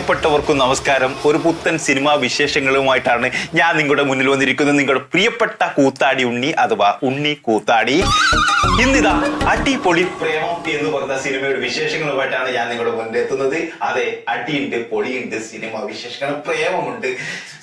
പ്രിയപ്പെട്ടവർക്കും നമസ്കാരം. ഒരു പുത്തൻ സിനിമാ വിശേഷങ്ങളുമായിട്ടാണ് ഞാൻ നിങ്ങളുടെ മുന്നിൽ വന്നിരിക്കുന്നത്. നിങ്ങളുടെ പ്രിയപ്പെട്ട കൂത്താടി ഉണ്ണി അഥവാ ഉണ്ണി കൂത്താടി. ഇന്നിതാ അടിപൊളി പ്രേമം എന്ന് പറഞ്ഞ സിനിമയുടെ വിശേഷങ്ങളുമായിട്ടാണ് ഞാൻ നിങ്ങളുടെ മുന്നിൽ എത്തുന്നത്. അതെ അടിയുണ്ട് പൊളിയുണ്ട് സിനിമ വിശേഷങ്ങൾ പ്രേമമുണ്ട്.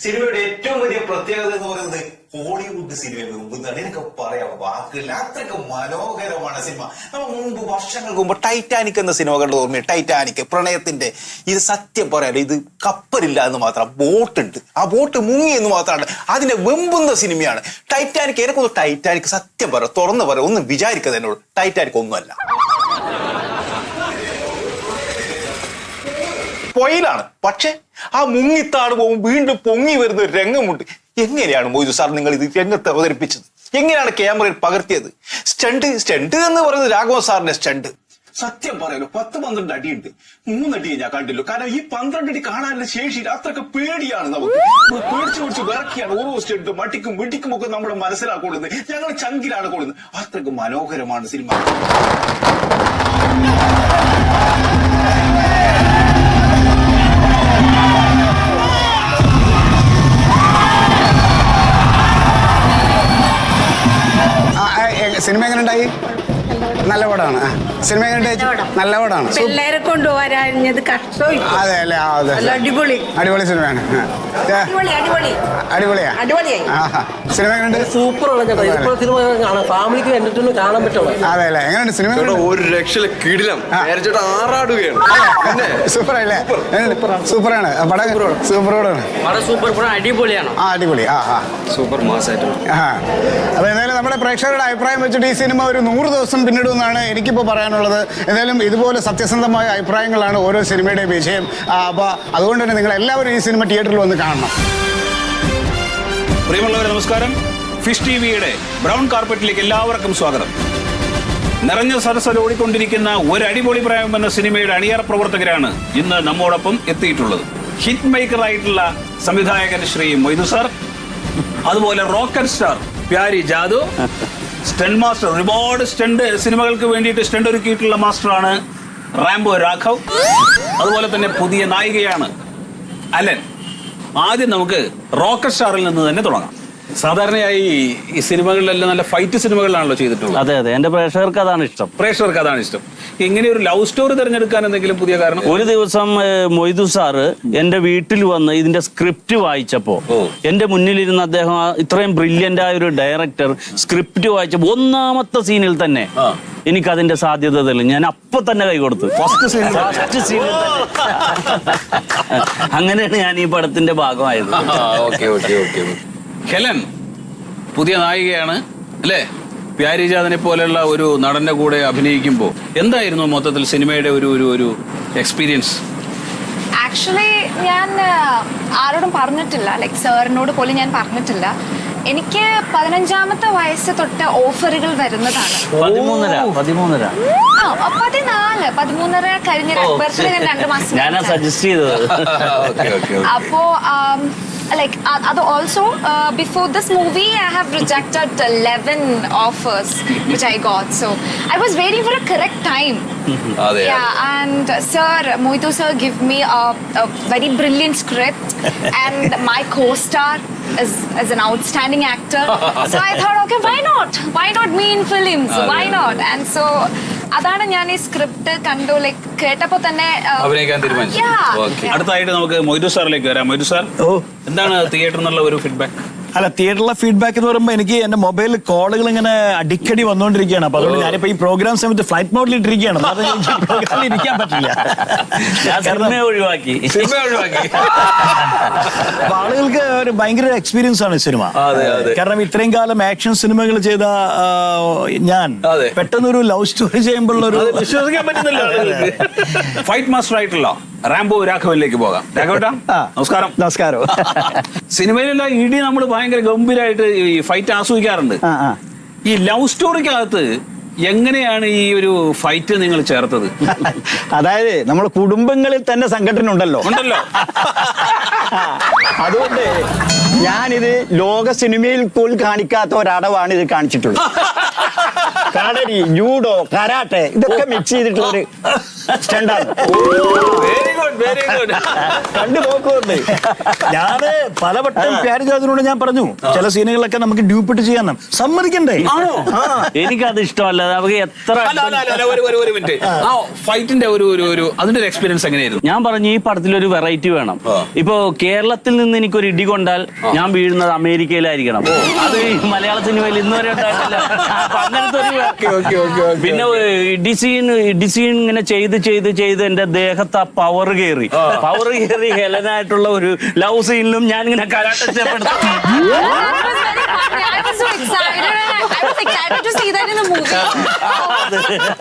സിനിമയുടെ ഏറ്റവും വലിയ പ്രത്യേകത എന്ന് പറയുന്നത് ഹോളിവുഡ് സിനിമയിൽ വെമ്പുന്നതാണ് എനിക്ക് പറയാം വാക്കുകളിൽ അത്രയ്ക്ക് മനോഹരമാണ് സിനിമ നമ്മൾ മുമ്പ് വർഷങ്ങൾക്ക് മുമ്പ് ടൈറ്റാനിക് എന്ന സിനിമ കണ്ട് ഓർമ്മ ടൈറ്റാനിക് പ്രണയത്തിന്റെ ഇത് സത്യം പറയാലോ ഇത് കപ്പലില്ല എന്ന് മാത്രം ബോട്ട് ഉണ്ട് ആ ബോട്ട് മുങ്ങി എന്ന് മാത്രമാണ്. അതിന്റെ വെമ്പുന്ന സിനിമയാണ് ടൈറ്റാനിക് എനിക്കൊന്ന് ടൈറ്റാനിക് സത്യം പറയാം തുറന്നു പറയാം ഒന്നും വിചാരിക്കാതെ എന്നോട് ടൈറ്റാനിക് ഒന്നുമല്ല. പൊയിലാണ്. പക്ഷെ ആ മുങ്ങിത്താണ് പോകും വീണ്ടും പൊങ്ങി വരുന്ന ഒരു രംഗമുണ്ട്. എങ്ങനെയാണ് മൊയ്തു സാർ നിങ്ങൾ ഇത് രംഗത്ത് അവതരിപ്പിച്ചത്? എങ്ങനെയാണ് ക്യാമറയിൽ പകർത്തിയത്? സ്റ്റണ്ട് സ്റ്റണ്ട് എന്ന് പറയുന്നത് രാഘവ സാറിന്റെ സ്റ്റണ്ട്. സത്യം പറയാലോ പത്ത് പന്ത്രണ്ട് അടിയുണ്ട്. മൂന്നടി ഞാൻ കണ്ടില്ലോ. കാരണം ഈ പന്ത്രണ്ട് അടി കാണാനുള്ള ശേഷി അത്രയ്ക്ക് പേടിയാണ് നമുക്ക്. പേടിച്ച് പിടിച്ച് വിറക്കിയാണ് ഓരോ സ്റ്റെഡും മട്ടിക്കും വെട്ടിക്കും ഒക്കെ നമ്മുടെ മനസ്സിലാക്കൊള്ളുന്നത് ഞങ്ങൾ ചങ്കിലാണ് കൊള്ളുന്നത് അത്രയ്ക്ക് മനോഹരമാണ് സിനിമ. സിനിമ നല്ല പടം. നല്ല പടമാണ് പിള്ളേരെ കൊണ്ടുവരാഞ്ഞത് കഷ്ടം അതെ അല്ലേ? അതെ അടിപൊളി. അടിപൊളി സിനിമയാണ്. അടിപൊളിയാ? അടിപൊളിയായി. സിനിമ സൂപ്പർ സിനിമ കാണാം. ഫാമിലിക്ക് എന്റർടൈൻമെന്റ് കാണാൻ പറ്റുള്ളൂ അതെ അല്ലേ? എങ്ങനെയുണ്ട് സിനിമ ഒരു കിടിലം. ചേട്ടാ ആറാടുകയാണ്. പിന്നെ സൂപ്പർ. അല്ലേ സൂപ്പറാണ്. പടം സൂപ്പർ പടമാണ് വളരെ സൂപ്പർ പടം അടിപൊളിയാണ്. ആ അടിപൊളി. ആ ആ. സൂപ്പർ മാസായിട്ടുണ്ട് ആ അപ്പോൾ എന്തായാലും നമ്മുടെ പ്രേക്ഷകരുടെ അഭിപ്രായം വെച്ചിട്ട് ഈ സിനിമ ഒരു നൂറ് ദിവസം പിന്നിടുമെന്നാണ് എനിക്കിപ്പോൾ പറയാനുള്ളത്. എന്തായാലും ഇതുപോലെ സത്യസന്ധമായ അഭിപ്രായങ്ങളാണ് ഓരോ സിനിമയുടെയും വിജയം അപ്പോൾ അതുകൊണ്ട് തന്നെ നിങ്ങൾ എല്ലാവരും ഈ സിനിമ തിയേറ്ററിൽ വന്ന് കാണണം പ്രിയമുള്ളവരെ നമസ്കാരം. ഫിഷ് ടി വിയുടെ ബ്രൗൺ കാർപ്പറ്റിലേക്ക് എല്ലാവർക്കും സ്വാഗതം. നിറഞ്ഞ സദസ്സിൽ ഓടിക്കൊണ്ടിരിക്കുന്ന ഒരു അടിപൊളി പ്രായം എന്ന സിനിമയുടെ അണിയറ പ്രവർത്തകരാണ് ഇന്ന് നമ്മോടൊപ്പം എത്തിയിട്ടുള്ളത്. ഹിറ്റ് മേക്കർ ആയിട്ടുള്ള സംവിധായകൻ ശ്രീ മൊയ്തു സാർ അതുപോലെ rocket star Pyari Jadu stunt master ഒരുപാട് സ്റ്റണ്ട് സിനിമകൾക്ക് വേണ്ടിയിട്ട് സ്റ്റണ്ട് ഒരുക്കിയിട്ടുള്ള മാസ്റ്ററാണ് റാംബോ രാഘവ്. അതുപോലെ തന്നെ പുതിയ നായികയാണ് അലൻ. ആദ്യം നമുക്ക് റോക്കറ്റ് സ്റ്റാറിൽ നിന്ന് തന്നെ തുടങ്ങാം. സാധാരണയായി ഈ സിനിമകളിലെല്ലാം നല്ല ഫൈറ്റ് സിനിമകളിലാണല്ലോ ചെയ്തിട്ടുള്ളത്. അതെ അതെ. എന്റെ പ്രേക്ഷകർക്ക് അതാണ് ഇഷ്ടം. പ്രേക്ഷകർക്ക് അതാണ് ഇഷ്ടം. ഇങ്ങനെ ഒരു ലവ് സ്റ്റോറി തിരഞ്ഞെടുക്കാൻ എന്തെങ്കിലും പുതിയ കാരണം? ഒരു ദിവസം മൊയ്തു സാറ് എന്റെ വീട്ടിൽ വന്ന് ഇതിന്റെ സ്ക്രിപ്റ്റ് വായിച്ചപ്പോ. എന്റെ മുന്നിലിരുന്ന അദ്ദേഹം ഇത്രയും ബ്രില്യന്റ് ആയ ഒരു ഡയറക്ടർ സ്ക്രിപ്റ്റ് വായിച്ചപ്പോ ഒന്നാമത്തെ സീനിൽ തന്നെ എനിക്ക് അതിന്റെ സാധ്യത തെളിഞ്ഞു. ഞാൻ അപ്പൊ തന്നെ കൈ കൊടുത്തു. ഫസ്റ്റ് സീൻ ഫസ്റ്റ് സീനിൽ അങ്ങനെയാണ് ഞാൻ ഈ പടത്തിന്റെ ഭാഗമായത്. Okay okay okay. ഹെലൻ പുതിയ നായികയാണ് അല്ലേ? പ്യാരിജാദിനെ പോലെയുള്ള ഒരു നടന്റെ കൂടെ അഭിനയിക്കുമ്പോൾ എന്തായിരുന്നു മൊത്തത്തിൽ സിനിമയുടെ ഒരു ഒരു ഒരു എക്സ്പീരിയൻസ് ആക്ച്വലി ഞാൻ ആരോടും പറഞ്ഞിട്ടില്ല. ലൈക് സാറിനോട് പോലും ഞാൻ പറഞ്ഞിട്ടില്ല. എനിക്ക് പതിനഞ്ചാമത്തെ വയസ്സ് തൊട്ട് ഓഫറുകൾ വരുന്നതാണ്. പതിനാല് പതിമൂന്നര കഴിഞ്ഞ ഞാൻ രണ്ട് മാസം ഞാനാ like other also uh, before this movie i have rejected 11 offers which i got. So i was waiting for a correct time. Oh, yeah. and sir moito sir give me a, a very brilliant script and my co-star is, is an outstanding actor. So i thought okay why not? Why not me in films? Ah, why not? And so അതാണ് ഞാൻ ഈ script കണ്ടു like കേട്ടപ്പോ തന്നെ അഭിനയിക്കാൻ തീരുമാനിച്ചു. അടുത്തായിട്ട് നമുക്ക് മൊയ്തു സാറിലേക്ക് വരാം. മൊയ്തു സാർ എന്താണ് തിയേറ്റർ എന്നുള്ള ഒരു ഫീഡ്ബാക്ക് അല്ല തിയേറ്ററിലെ ഫീഡ്ബാക്ക് എന്ന് പറയുമ്പോൾ എനിക്ക് എന്റെ മൊബൈലിൽ കോളുകൾ ഇങ്ങനെ അടിക്കടി വന്നുകൊണ്ടിരിക്കുകയാണ് അപ്പൊ അതുകൊണ്ട് ഞാനിപ്പോ ഈ പ്രോഗ്രാം സമയത്ത് ഫ്ലൈറ്റ് മോഡിൽ ഇട്ടിരിക്കുകയാണ് പ്രോഗ്രാമിൽ ഇരിക്കാൻ പറ്റില്ല. ഒഴിവാക്കി. ആളുകൾക്ക് ഒരു ഭയങ്കര എക്സ്പീരിയൻസ് ആണ് സിനിമ അതെ, അതെ. കാരണം ഇത്രയും കാലം ആക്ഷൻ സിനിമകൾ ചെയ്ത ഞാൻ. പെട്ടെന്നൊരു ലവ് സ്റ്റോറി ചെയ്യുമ്പോഴുള്ള ഒരു വിശ്വസിക്കാൻ പറ്റുന്നില്ല ഫൈറ്റ് മാസ്റ്റർ ആയിട്ടുള്ള റാംബോ രാഘവനിലേക്ക് പോകാം. രാഘവട്ടാ. നമസ്കാരം. നമസ്കാരം. സിനിമയിലെല്ലാം ഇടി നമ്മൾ ഭയങ്കര ഗംഭീരമായിട്ട് ഈ ഫൈറ്റ് ആസ്വദിക്കാറുണ്ട്. ഈ ലവ് സ്റ്റോറിക്കകത്ത് എങ്ങനെയാണ് ഈ ഒരു ഫൈറ്റ് നിങ്ങൾ ചേർത്തത്? അതായത് നമ്മുടെ കുടുംബങ്ങളിൽ തന്നെ സംഘടന ഉണ്ടല്ലോ. ഉണ്ടല്ലോ. അതുകൊണ്ട് ഞാനിത് ലോക സിനിമയിൽ പോലും കാണിക്കാത്ത ഒരടവാണ് ഇത് കാണിച്ചിട്ടുള്ളത്. കടരി ജൂഡോ കരാട്ടെ ഇതൊക്കെ മിക്സ് ചെയ്തിട്ടുള്ള ഒരു സ്റ്റണ്ടാണ് കണ്ടു നോക്കുന്നുണ്ട് ഞാൻ പലവട്ടം പ്യാരിജാതിനോട് ഞാൻ പറഞ്ഞു ചില സീനുകളൊക്കെ നമുക്ക് ഡ്യൂപ്പിട്ട് ചെയ്യാൻ സമ്മതിക്കണ്ടേ? ആ. എനിക്കത് ഇഷ്ടമല്ല. നമുക്ക് എത്ര ഒരു മിനിറ്റ്. ആ. ഫൈറ്റിന്റെ ഒരു ഒരു ഒരു അതിന്റെ ഒരു എക്സ്പീരിയൻസ് എങ്ങനെയായിരുന്നു? ഞാൻ പറഞ്ഞു ഈ പടത്തിൽ ഒരു വെറൈറ്റി വേണം ഇപ്പോ കേരളത്തിൽ നിന്ന് എനിക്ക് ഒരു ഇടി കൊണ്ടാൽ ഞാൻ വീഴുന്നത് അമേരിക്കയിലായിരിക്കണം. അത് ഈ മലയാള സിനിമയിൽ ഇന്നുവരെ ഉണ്ടായിട്ടില്ല. അപ്പൊ അങ്ങനത്തെ ഒരു പിന്നെ ഇടി സീൻ ഇടി സീൻ ഇങ്ങനെ ചെയ്ത് ചെയ്ത് ചെയ്ത് എന്റെ ദേഹത്ത് ആ പവർ കയറി കയറി പവർ കയറി ഹെലനായിട്ടുള്ള ഒരു ലവ് സീനിലും ഞാൻ ഇങ്ങനെ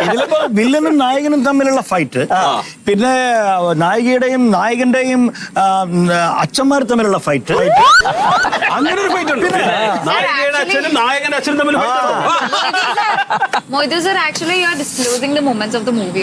ഇതിലിപ്പോ വില്ലനും നായകനും തമ്മിലുള്ള ഫൈറ്റ് പിന്നെ നായികയുടെയും നായകന്റെയും അച്ഛന്മാർ തമ്മിലുള്ള ഫൈറ്റ് അങ്ങനെ ഒരു ഫൈറ്റ് ഉണ്ട്. നായികയുടെ അച്ഛനും നായകന്റെ അച്ഛനും തമ്മിൽ actually you are disclosing the moments of the movie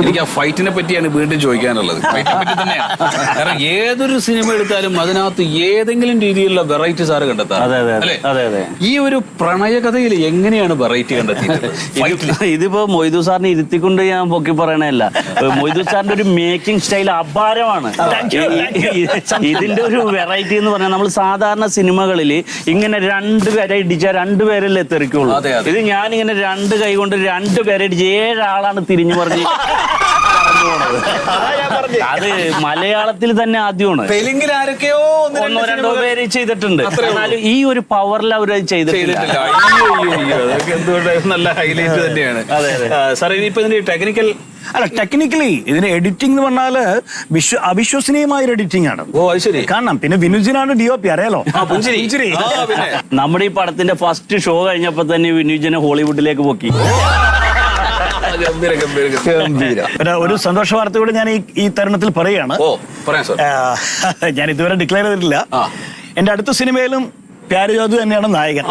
എനിക്ക് ആ ഫൈറ്റിനെ പറ്റിയാണ് വീണ്ടും ചോദിക്കാനുള്ളത്. ഫൈറ്റിനെ പറ്റി തന്നെയാണ്. കാരണം ഏതൊരു സിനിമ എടുത്താലും അതിനകത്ത് ഏതെങ്കിലും രീതിയിലുള്ള വെറൈറ്റി സാറ് കണ്ടെത്താം അതെ, അതെ, അതെ. അതെ, അതെ. ഈ ഒരു പ്രണയകഥയിൽ എങ്ങനെയാണ് വെറൈറ്റി കണ്ടെത്തിയത്? ഇത് ഇതിപ്പോ മൊയ്തു സാറിനെ ഇരുത്തിക്കൊണ്ട് ഞാൻ പൊക്കി പറയണല്ല മൊയ്തു സാറിന്റെ ഒരു മേക്കിംഗ് സ്റ്റൈൽ അപാരമാണ്. ഇതിന്റെ ഒരു വെറൈറ്റി എന്ന് പറഞ്ഞാൽ നമ്മൾ സാധാരണ സിനിമകളിൽ ഇങ്ങനെ രണ്ടുപേരെ ഇടിച്ചാൽ രണ്ടുപേരല്ലേ തെറിക്കുള്ളൂ. അതെ, അതെ. ഇത് ഞാനിങ്ങനെ രണ്ട് കൈ കൊണ്ട് രണ്ടുപേരെ ഇടിച്ച് ഏഴാളാണ് തിരിഞ്ഞു പറഞ്ഞ് കടന്നു പോണത്. അത് മലയാളത്തിൽ തന്നെ ആദ്യമാണ്. തെലുങ്കിൽ ആരൊക്കെയോ ഒന്ന് രണ്ട് പേര് ചെയ്തിട്ടുണ്ട്. അത്രേ ഉള്ളൂ. എന്നാലും ഈ ഒരു പവറിൽ അവർ ചെയ്തിട്ടില്ല. ചെയ്തിട്ടില്ല. അയ്യോ അയ്യോ അയ്യോ. അതൊക്കെ എന്തുകൊണ്ട് നല്ല ഹൈലൈറ്റ് തന്നെയാണ്. അതെ, അതെ. സാർ ഇനിയിപ്പോ ഇതിന്റെ ടെക്നിക്കൽ അല്ല ടെക്നിക്കലി ഇതിന് എഡിറ്റിംഗ് എന്ന് പറഞ്ഞാൽ വിശ്വ അവിശ്വസനീയമായ ഒരു എഡിറ്റിംഗ് ആണ്. ഓ അത് ശരി. കാണണം പിന്നെ വിനുജിനാണ് ഡി ഒ പി അറിയാലോ? ആ പുഞ്ചിരി. ആ, പിന്നെ. നമ്മുടെ ഈ പടത്തിന്റെ ഫസ്റ്റ് ഷോ കഴിഞ്ഞപ്പോ തന്നെ വിനുജിനെ ഹോളിവുഡിലേക്ക് പൊക്കി. ഒരു- സന്തോഷ വാർത്ത കൂടി ഞാൻ ഈ ഈ തരുണത്തിൽ പറയുകയാണ്. ഞാൻ ഇതുവരെ ഡിക്ലെയർ ചെയ്തിട്ടില്ല. എന്റെ അടുത്ത സിനിമയിലും പ്യാരി ജാദു തന്നെയാണ് നായകൻ.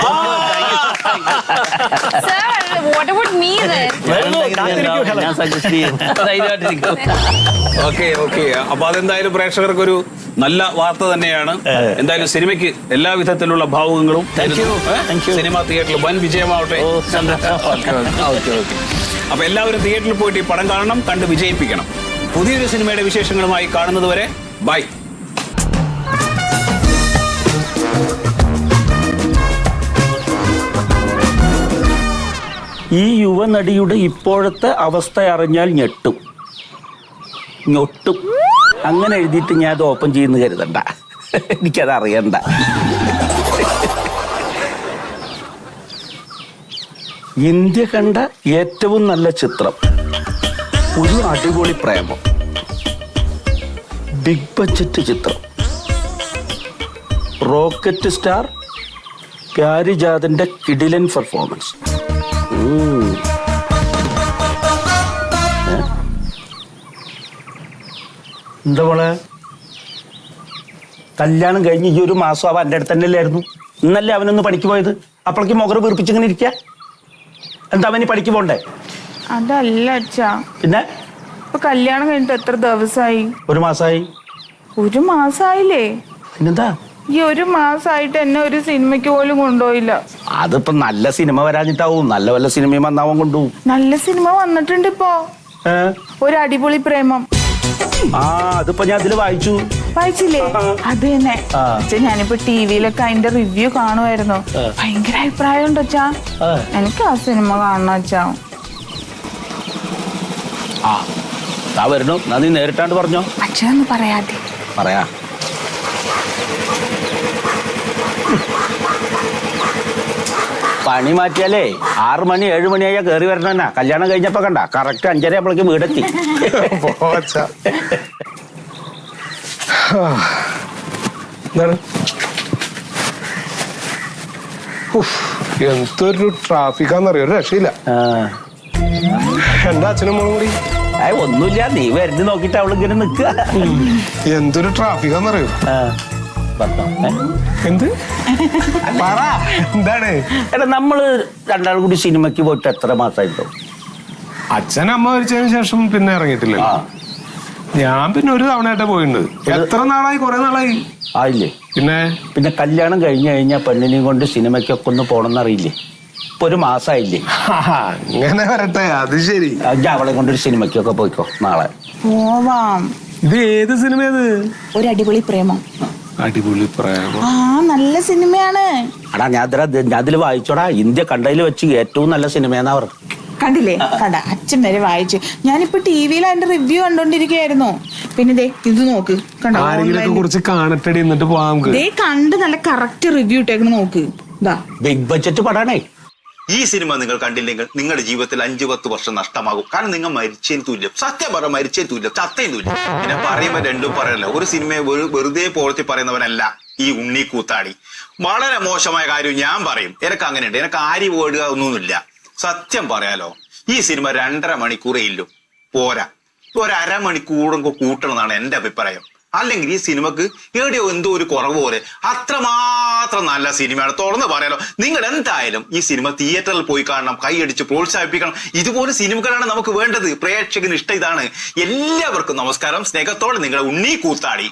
Sir, what about me then? ഞാൻ സജസ്റ്റ് ചെയ്യും. ധൈര്യമായിട്ടിരിക്കും ഓക്കെ ഓക്കെ. അപ്പൊ അതെന്തായാലും പ്രേക്ഷകർക്ക് ഒരു നല്ല വാർത്ത തന്നെയാണ്. എന്തായാലും സിനിമയ്ക്ക് എല്ലാ വിധത്തിലുള്ള ഭാവുകങ്ങളും? സിനിമ തിയേറ്ററിൽ വൻ വിജയമാവട്ടെ. അപ്പൊ എല്ലാവരും തിയേറ്ററിൽ പോയിട്ട് ഈ പടം കാണണം കണ്ട് വിജയിപ്പിക്കണം. പുതിയൊരു സിനിമയുടെ വിശേഷങ്ങളുമായി കാണുന്നതുവരെ ബൈ. ഈ യുവനടിയുടെ ഇപ്പോഴത്തെ അവസ്ഥ അറിഞ്ഞാൽ ഞെട്ടും. ഞൊട്ടും. അങ്ങനെ എഴുതിയിട്ട് ഞാൻ അത് ഓപ്പൺ ചെയ്യുന്നു കരുതണ്ട. എനിക്കത് അറിയണ്ട. ഇന്ത്യ കണ്ട ഏറ്റവും നല്ല ചിത്രം. ഒരു അടിപൊളി പ്രേമം. ബിഗ് ബജറ്റ് ചിത്രം. റോക്കറ്റ് സ്റ്റാർ പ്യാരിജാദിന്റെ കിഡിലൻ പെർഫോമൻസ് എന്താ മോളെ? കല്യാണം കഴിഞ്ഞ് ഈ ഒരു മാസം അവൻ എന്റെ അടുത്ത് തന്നെ അല്ലായിരുന്നു ഇന്നല്ലേ അവനൊന്ന് പണിക്ക് പോയത്? അപ്പോഴേക്ക് മുഖർ വീർപ്പിച്ചിങ്ങനെ ഇരിക്ക? എന്താ അവന് പണിക്ക് പോണ്ടേ? അതല്ല അച്ഛാ. പിന്നെ? ഇപ്പൊ കല്യാണം കഴിഞ്ഞിട്ട് എത്ര ദിവസമായി ഒരു മാസമായി ഒരു മാസമായില്ലേ പിന്നെന്താ? ഈ ഒരു മാസമായിട്ട് എന്നെ ഒരു സിനിമയ്ക്ക് പോലും കൊണ്ടുപോയില്ല. അതിപ്പോ നല്ല സിനിമ വരാഞ്ഞിട്ടാവും. നല്ല വല്ല സിനിമയും വന്നാവും കൊണ്ടുപോകും നല്ല സിനിമ വന്നിട്ടുണ്ട് ഇപ്പോ ഒരു അടിപൊളി പ്രേമം. ആ അതിപ്പോ ഞാൻ അതിൽ വായിച്ചു. വായിച്ചില്ലേ? അത് തന്നെ. ഞാനിപ്പോ ടി വിയിലൊക്കെ അതിന്റെ റിവ്യൂ കാണുമായിരുന്നു ഭയങ്കര അഭിപ്രായം ഉണ്ട് അച്ഛാ എനിക്ക് ആ സിനിമ കാണണം അച്ഛാ. ആ. വരുന്നു. നന്ദി നേരിട്ടാണ്ട് പറഞ്ഞോ. അച്ഛനൊന്ന് പറയാതെ. പറയാ. പണി മാറ്റിയാലേ ആറു മണി ഏഴ് മണിയായാ കയറി വരണന്നാ കല്യാണം കഴിഞ്ഞപ്പോ കണ്ട. കറക്റ്റ് അഞ്ചര അപ്പളേക്ക് വീടെത്തി. എന്തൊരു ട്രാഫിക്കാന്നറിയോ? ഒരു രക്ഷയില്ല. എന്റെ അച്ഛനും മോളും കൂടി? ഒന്നുമില്ല. നീ വരുന്ന നോക്കിട്ട് അവളിങ്ങനെ നിക്കുക എന്തൊരു ട്രാഫിക്കാന്നറിയോ? എന്ത്? പറ. എന്താണ്? എടാ നമ്മൾ രണ്ടാൾ കൂടി സിനിമയ്ക്ക് പോയിട്ട് എത്ര മാസമായിട്ടോ അച്ഛൻ അമ്മ മരിച്ചതിന് ശേഷം പിന്നെ ഇറങ്ങിയിട്ടില്ല ഞാൻ പിന്നെ ഒരു തവണയായിട്ട് പോയിട്ടുണ്ട് എത്ര നാളായി? കുറെ നാളായി. ആയില്ലേ? പിന്നെ? പിന്നെ കല്യാണം കഴിഞ്ഞു കഴിഞ്ഞാൽ പെണ്ണിനെയും കൊണ്ട് സിനിമയ്ക്കൊക്കെ ഒന്ന് പോണെന്നറിയില്ലേ? ഇപ്പൊ ഒരു മാസമായില്ലേ ആഹാ, അങ്ങനെ വരട്ടെ അത് ശരി. അജ്ജ അവളെ കൊണ്ടൊരു സിനിമയ്ക്കൊക്കെ പോയിക്കോ നാളെ. പോവാം. ഇത് ഏത് സിനിമ ഇത്? ഒരു അടിപൊളി പ്രേമം. അടിപൊളി പ്രേമം. ആ നല്ല സിനിമയാണ്. അടാ ഞാൻ അതിൽ വായിച്ചോടാ. ഇന്ത്യ കണ്ടതിൽ വെച്ച് ഏറ്റവും നല്ല സിനിമയെന്നാ പറഞ്ഞു കണ്ടില്ലേ? കണ്ട. അച്ഛൻ വരെ വായിച്ചു. ഞാനിപ്പോ ടി വിയിൽ അതിന്റെ റിവ്യൂ കണ്ടോണ്ടിരിക്കുകയായിരുന്നു പിന്നെ ദേ ഇത് നോക്ക്. കണ്ടോ. കുറിച്ച് കാണട്ടടി എന്നിട്ട് പോവാം ദേ കണ്ട് നല്ല കറക്റ്റ് റിവ്യൂ ഇട്ടേക്കണ് നോക്ക്. ബിഗ് ബഡ്ജറ്റ് പടാണേ. ഈ സിനിമ നിങ്ങൾ കണ്ടില്ലെങ്കിൽ നിങ്ങളുടെ ജീവിതത്തിൽ അഞ്ചു പത്ത് വർഷം നഷ്ടമാകും. കാരണം നിങ്ങൾ മരിച്ചതിന് തുല്യം. സത്യം പറ മരിച്ചതിന് തുല്യം. ചത്തയും തുല്യം. പിന്നെ പറയുമ്പോൾ രണ്ടും പറയല്ല ഒരു സിനിമയെ വെറുതെ പോലത്തി പറയുന്നവനല്ല ഈ ഉണ്ണി കൂത്താടി. വളരെ മോശമായ കാര്യം ഞാൻ പറയും. എനക്ക് അങ്ങനെയുണ്ട്. എനക്ക് ആരി പോയിടുക ഒന്നുമില്ല. സത്യം പറയാലോ ഈ സിനിമ രണ്ടര മണിക്കൂറേ ഇല്ലു. പോരാ. ഒരു അരമണിക്കൂറും കൂട്ടണം എന്നാണ് എന്റെ അഭിപ്രായം. അല്ലെങ്കിൽ ഈ സിനിമക്ക് എവിടെയോ എന്തോ ഒരു കുറവ് പോലെ അത്രമാത്രം നല്ല സിനിമയാണ്. തുറന്ന് പറയാലോ നിങ്ങൾ എന്തായാലും ഈ സിനിമ തിയേറ്ററിൽ പോയി കാണണം കൈയടിച്ച് പ്രോത്സാഹിപ്പിക്കണം. ഇതുപോലെ സിനിമകളാണ് നമുക്ക് വേണ്ടത്. പ്രേക്ഷകന് ഇഷ്ടം ഇതാണ്. എല്ലാവർക്കും നമസ്കാരം. സ്നേഹത്തോടെ നിങ്ങളെ ഉണ്ണി കൂത്താടി.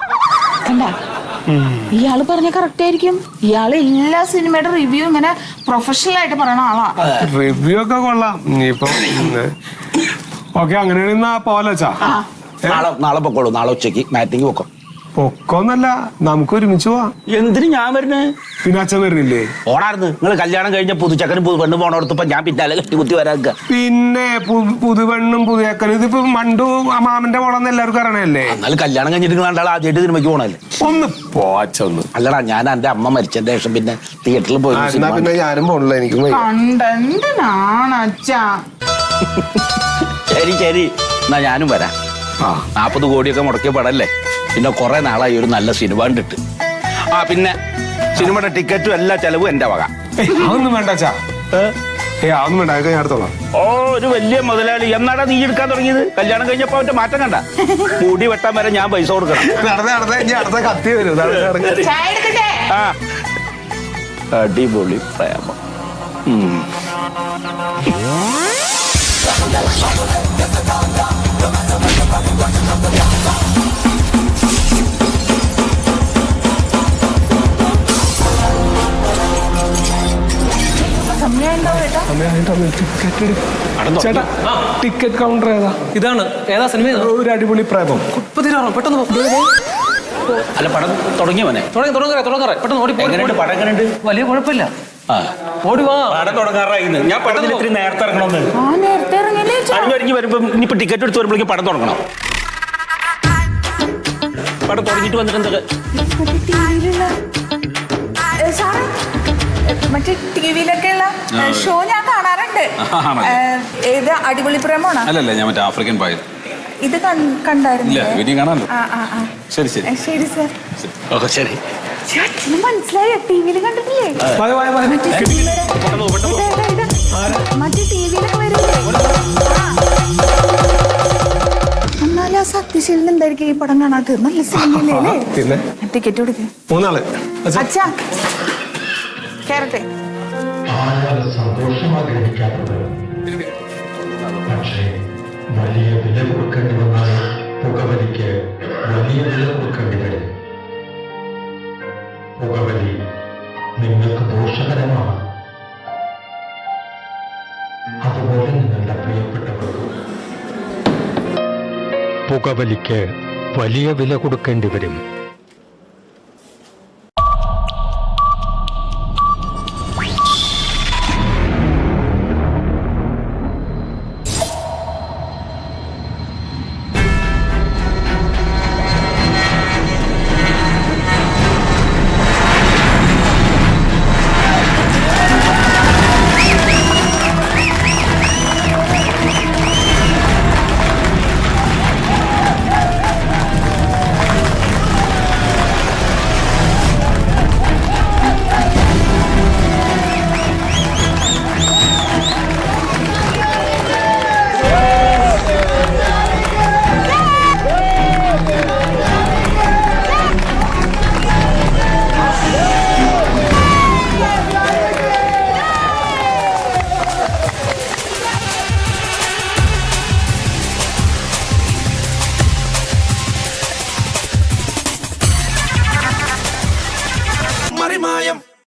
ഇയാൾ പറഞ്ഞ കറക്റ്റ് ആയിരിക്കും. ഇയാൾ എല്ലാ സിനിമയുടെ റിവ്യൂ ഇങ്ങനെ പ്രൊഫഷണൽ ആയിട്ട് പറയണ ആളാ. റിവ്യൂ ഒക്കെ കൊള്ളാം. ഇനിയിപ്പം ഓക്കെ അങ്ങനെയാണെന്നാ പോലെ വെച്ചാ നാളെ നാളെ പൊക്കോളൂ. നാളെ ഉച്ചയ്ക്ക് മാറ്റിങ് പൊക്കോ പൊക്കോന്നല്ല നമുക്ക് ഒരുമിച്ച് പോവാം. എന്തിനു ഞാൻ വരുന്നേ? പിന്നെ അച്ഛൻ വരുന്നില്ലേ? ഓടാർന്ന് നിങ്ങൾ കല്യാണം കഴിഞ്ഞ പുതുച്ചക്കനും പുതു പെണ്ണും പോണോടത്തപ്പോ ഞാൻ പിന്നാലെ കെട്ടി കുത്തി വരാക്ക പിന്നെ പുതു പുതിയക്കനും ഇതിപ്പോ മണ്ടു ആ മാമന്റെ മോളെന്ന് എല്ലാവർക്കും അറിയണല്ലേ എന്നാലും കല്യാണം കഴിഞ്ഞിട്ട് നിങ്ങൾ രണ്ടാൾ ആദ്യമായിട്ട് സിനിമയ്ക്ക് പോണല്ലേ ഒന്ന് പോച്ച ഒന്ന്. അല്ലടാ ഞാൻ എന്റെ അമ്മ മരിച്ചതിന്റെ ശേഷം പിന്നെ തിയേറ്ററിൽ പോയി എന്നാ പിന്നെ ഞാനും പോണില്ല എനിക്ക് വയ്യ. അച്ഛാ ശരി ശരി. എന്നാ ഞാനും വരാം. നാൽപ്പത് കോടിയൊക്കെ മുടക്കിയ പടല്ലേ? പിന്നെ കുറെ നാളായി ഒരു നല്ല സിനിമ കണ്ടിട്ട്. ആ പിന്നെ സിനിമയുടെ ടിക്കറ്റും എല്ലാ ചെലവും എന്റെ വക. അതൊന്നും വേണ്ട അച്ഛാ. ഏ? അതൊന്നും വേണ്ട ഞാൻ എടുത്തോളാം ഓ ഒരു വലിയ മുതലാളി. എന്നാടാ നീ എടുക്കാൻ തുടങ്ങിയത്? കല്യാണം കഴിഞ്ഞപ്പോ അവന്റെ മാറ്റം കണ്ട? മുടി വെട്ടാൻ വരെ ഞാൻ പൈസ കൊടുക്കണം. നടന്നേ നടന്നേ ഇനി അടുത്ത കത്തി വരും. ആ. അടിപൊളി പ്രേമം. ഉം. ചേട്ടാ ടിക്കറ്റ് കൗണ്ടർ ഏതാ? ഇതാണ്. ഏതാ സിനിമ ഒരു അടിപൊളി പ്രേമം മുപ്പത്തിനാറോ പെട്ടെന്ന് പോ. അല്ല പടം തുടങ്ങിയവനെ തുടങ്ങി തുടങ്ങറ തുടങ്ങറ പെട്ടെന്ന് ഓടി പടം എങ്ങനെയുണ്ട്? വലിയ കുഴപ്പമില്ല. ഓടി വാ. ഞാൻ പെട്ടെന്ന് ഇത്തിരി നേരത്തെ ഇറങ്ങണമെന്ന്. ആ നേരത്തെ ഒരുങ്ങി വരുമ്പോ ഇനിയിപ്പോ ടിക്കറ്റ് എടുത്ത് വരുമ്പോഴേക്കും പടം തുടങ്ങണം. പടം തുടങ്ങിയിട്ട് വന്നിട്ട് എന്തൊക്കെ? മറ്റേ ടിവിയിലുള്ള ഏ, സാറേ ഏ, മറ്റേ ടിവിയിലൊക്കെ ഉള്ള ഷോ ഞാൻ കാണാറുണ്ട്. ഏ, ഏത് അടിപൊളി പ്രേമമാണോ? അല്ലല്ല ഞാൻ മറ്റേ ആഫ്രിക്കൻ ഇത് കാണാമല്ലോ. ആ ശരി ശരി. ശരി സാർ. ഓക്കെ ശരി. മനസ്സിലായോ? കണ്ടിട്ടില്ലേ. മറ്റേ സത്യശീലൻ എന്തായിരിക്കും ഈ പടം കാണാത്തത്? നല്ല പിന്നെ ടിക്കറ്റ് കൊടുക്കും. മൂന്നാൾ. അച്ഛാ. അച്ഛാ. കേറട്ടെ. ആരാണ് സന്തോഷം ആഗ്രഹിക്കാത്തത് പക്ഷേ വലിയ വില കൊടുക്കേണ്ടി വന്നാൽ പുകവലിക്ക് വലിയ വില കൊടുക്കേണ്ടി വരും. പുകവലി നിങ്ങൾക്ക് ദോഷകരമാണ്. അതുപോലെ നിങ്ങളുടെ പ്രിയപ്പെട്ടവർക്കും പുകവലിക്ക് വലിയ വില കൊടുക്കേണ്ടി വരും.